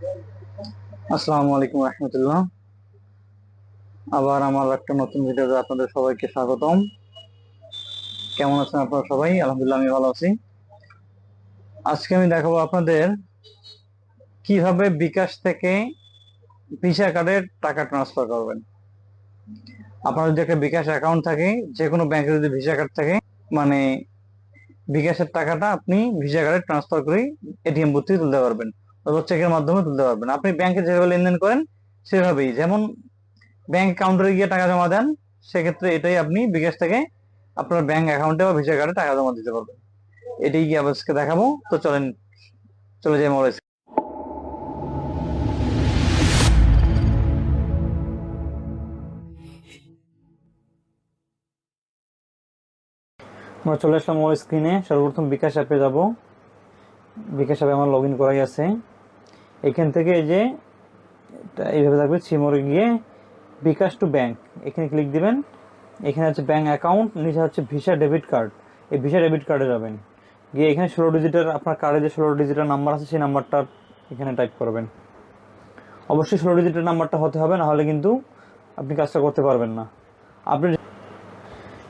আসসালামু আলাইকুম রহমতুল্লাহ। আবার আমার একটা নতুন ভিডিওতে আপনাদের সবাইকে স্বাগতম। কেমন আছেন আপনারা সবাই? আলহামদুলিল্লাহ, আমি ভালো আছি। আজকে আমি দেখাবো আপনাদের কীভাবে বিকাশ থেকে ভিসা কার্ডের টাকা ট্রান্সফার করবেন। আপনার যদি একটা বিকাশ অ্যাকাউন্ট থাকে যে কোনো ব্যাংকে যদি ভিসা কার্ড থাকে মানে বিকাশের টাকাটা আপনি ভিসা কার্ডে ট্রান্সফার করে এটিএম বুথ থেকে তুলতে পারবেন। অথবা চেকের মাধ্যমে তুলতে পারবেন। আপনি ব্যাংকে যেভাবে লেনদেন করেন, সেভাবেই। যেমন ব্যাংক কাউন্টারে গিয়ে টাকা জমা দেন, সেক্ষেত্রে এটাই আপনি বিকাশ থেকে আপনার ব্যাংক অ্যাকাউন্টে বা ভিসা কার্ডে টাকা জমা দিতে পারবেন। এটাই কি আজকে দেখাবো। তো চলেন, চলে যাই মোবাইল আমরা চলে আসলাম মোবাইল স্ক্রিনে সর্বপ্রথম বিকাশ অ্যাপে যাব। বিকাশ অ্যাপে আমার লগ ইন করাই আছে। এখান থেকে এই যে এইভাবে থাকবে সিমরে গিয়ে বিকাশ টু ব্যাংক। এখানে ক্লিক দিবেন। এখানে হচ্ছে ব্যাঙ্ক অ্যাকাউন্ট নিচে হচ্ছে ভিসা ডেবিট কার্ড এই ভিসা ডেবিট কার্ডে যাবেন। গিয়ে এখানে ষোলো ডিজিটের আপনার কার্ডে যে ষোলো ডিজিটের নাম্বার আছে, সেই নাম্বারটা এখানে টাইপ করবেন। অবশ্যই ষোলো ডিজিটের নাম্বারটা হতে হবে নাহলে কিন্তু আপনি কাজটা করতে পারবেন না। আপনি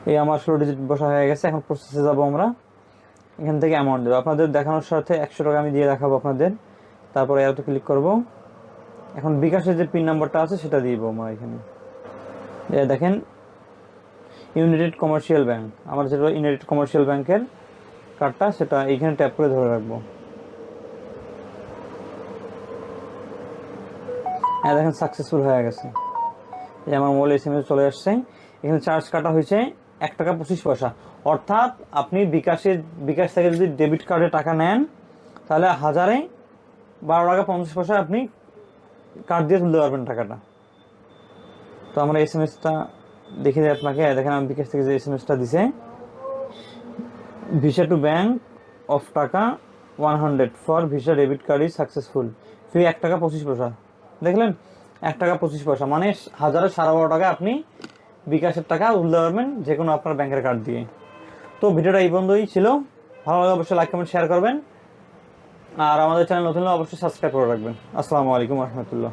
এই আমার ষোলো ডিজিট বসা হয়ে গেছে, এখন প্রসেসে যাব আমরা। এখান থেকে অ্যামাউন্ট দেবো। আপনাদের দেখানোর সাথে একশো টাকা আমি দিয়ে দেখাবো আপনাদের। তারপরে এত ক্লিক করব। এখন বিকাশের যে পিন নাম্বারটা আছে, সেটা দিব আমরা এখানে। দেখেন ইউনাইটেড কমার্শিয়াল ব্যাংক আমার যেটা ইউনাইটেড কমার্শিয়াল ব্যাংকের কার্ডটা সেটা এইখানে ট্যাপ করে ধরে রাখব। হ্যাঁ দেখেন সাকসেসফুল হয়ে গেছে। এই আমার মোবাইল এস চলে আসছে। এখানে চার্জ কাটা হয়েছে এক টাকা পঁচিশ পয়সা। অর্থাৎ আপনি বিকাশের, বিকাশ থেকে যদি ডেবিট কার্ডে টাকা নেন, তাহলে হাজারে বারো টাকা পঞ্চাশ পয়সা আপনি কার্ড দিয়ে তুলতে পারবেন টাকাটা। তো আমরা এস এম এসটা দেখে দিই আপনাকে। দেখেন, আমি বিকাশ থেকে যে এস এম এসটা দিছে ভিসা টু ব্যাংক অফ টাকা one hundred for visa debit card is successful fee এক টাকা পঁচিশ পয়সা। দেখলেন? এক টাকা পঁচিশ পয়সা। মানে হাজারে সাড়ে বারো টাকা আপনি বিকাশের টাকা তুলতে পারবেন যে কোনো আপনার ব্যাংকের কার্ড দিয়ে। তো ভিডিওটা এই বন্ধই ছিল। ভালো লাগে অবশ্যই লাইক কমেন্ট শেয়ার করবেন। আর আমাদের চ্যানেল নতুন অবশ্যই সাবস্ক্রাইব করে রাখবেন। আসসালামু আলাইকুম রহমতুল্লাহ।